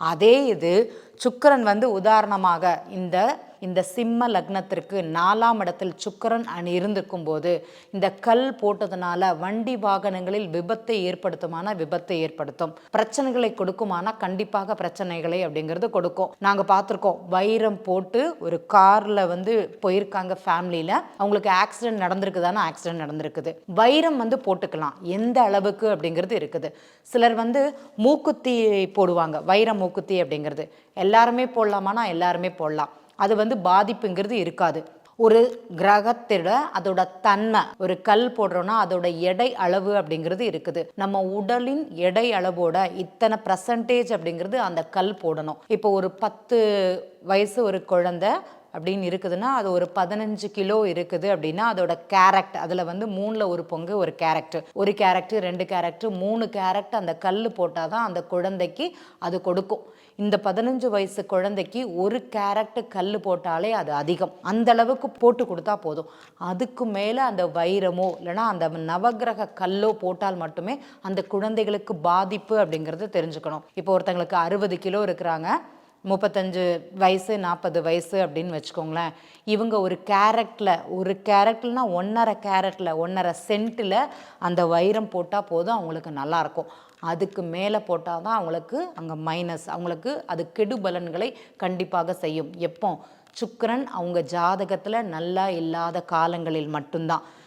அதே இது சுக்கரன் வந்து உதாரணமாக இந்த இந்த சிம்ம லக்னத்திற்கு நாலாம் இடத்தில் சுக்கரன் அணி இருந்திருக்கும் போது இந்த கல் போட்டதுனால வண்டி வாகனங்களில் விபத்தை ஏற்படுத்துமான விபத்தை ஏற்படுத்தும். பிரச்சனைகளை கொடுக்குமானா கண்டிப்பாக பிரச்சனைகளை அப்படிங்கிறது கொடுக்கும். நாங்கள் பார்த்துருக்கோம் வைரம் போட்டு ஒரு காரில் வந்து போயிருக்காங்க ஃபேமிலியில் அவங்களுக்கு ஆக்சிடென்ட் நடந்திருக்குதானா? ஆக்சிடென்ட் நடந்திருக்குது. வைரம் வந்து போட்டுக்கலாம். எந்த அளவுக்கு அப்படிங்கிறது இருக்குது. சிலர் வந்து மூக்குத்தி போடுவாங்க. வைர மூக்குத்தி அப்படிங்கிறது. எல்லாருமே போடலாமானா? எல்லாருமே போடலாம். அது வந்து பாதிப்புங்கிறது இருக்காது. ஒரு கிரகத்திட அதோட தன்மை ஒரு கல் போடுறோன்னா அதோட எடை அளவு அப்படிங்கிறது இருக்குது. நம்ம உடலின் எடை அளவோட இத்தனை பர்சன்டேஜ் அப்படிங்கிறது அந்த கல் போடணும். இப்போ ஒரு பத்து வயசு ஒரு குழந்தை அப்படின்னு இருக்குதுன்னா அது ஒரு பதினஞ்சு கிலோ இருக்குது அப்படின்னா அதோட கேரக்ட் அதில் வந்து மூணில் ஒரு பங்கு ஒரு கேரக்டர் ஒரு கேரக்டர் ரெண்டு கேரக்டர் மூணு கேரக்டர் அந்த கல் போட்டால் தான் அந்த குழந்தைக்கு அது கொடுக்கும். இந்த பதினஞ்சு வயசு குழந்தைக்கு ஒரு கேரட் கல் போட்டாலே அது அதிகம். அந்த அளவுக்கு போட்டு கொடுத்தா போதும். அதுக்கு மேலே அந்த வைரமோ இல்லைன்னா அந்த நவக்கிரக கல்லோ போட்டால் மட்டுமே அந்த குழந்தைகளுக்கு பாதிப்பு அப்படிங்கிறது தெரிஞ்சுக்கணும். இப்போ ஒருத்தங்களுக்கு அறுபது கிலோ இருக்கிறாங்க. முப்பத்தஞ்சு வயசு நாற்பது வயசு அப்படின்னு வச்சுக்கோங்களேன். இவங்க ஒரு கேரட்டில் ஒரு கேரட்லனா ஒன்றரை கேரட்டில் ஒன்றரை சென்ட்டில் அந்த வைரம் போட்டால் போதும் அவங்களுக்கு நல்லாயிருக்கும். அதுக்கு மேலே போட்டால் தான் அவங்களுக்கு அங்கே மைனஸ் அவங்களுக்கு அது கெடு பலன்களை கண்டிப்பாக செய்யும். எப்போ? சுக்கரன் அவங்க ஜாதகத்தில் நல்லா இல்லாத காலங்களில் மட்டும்தான்.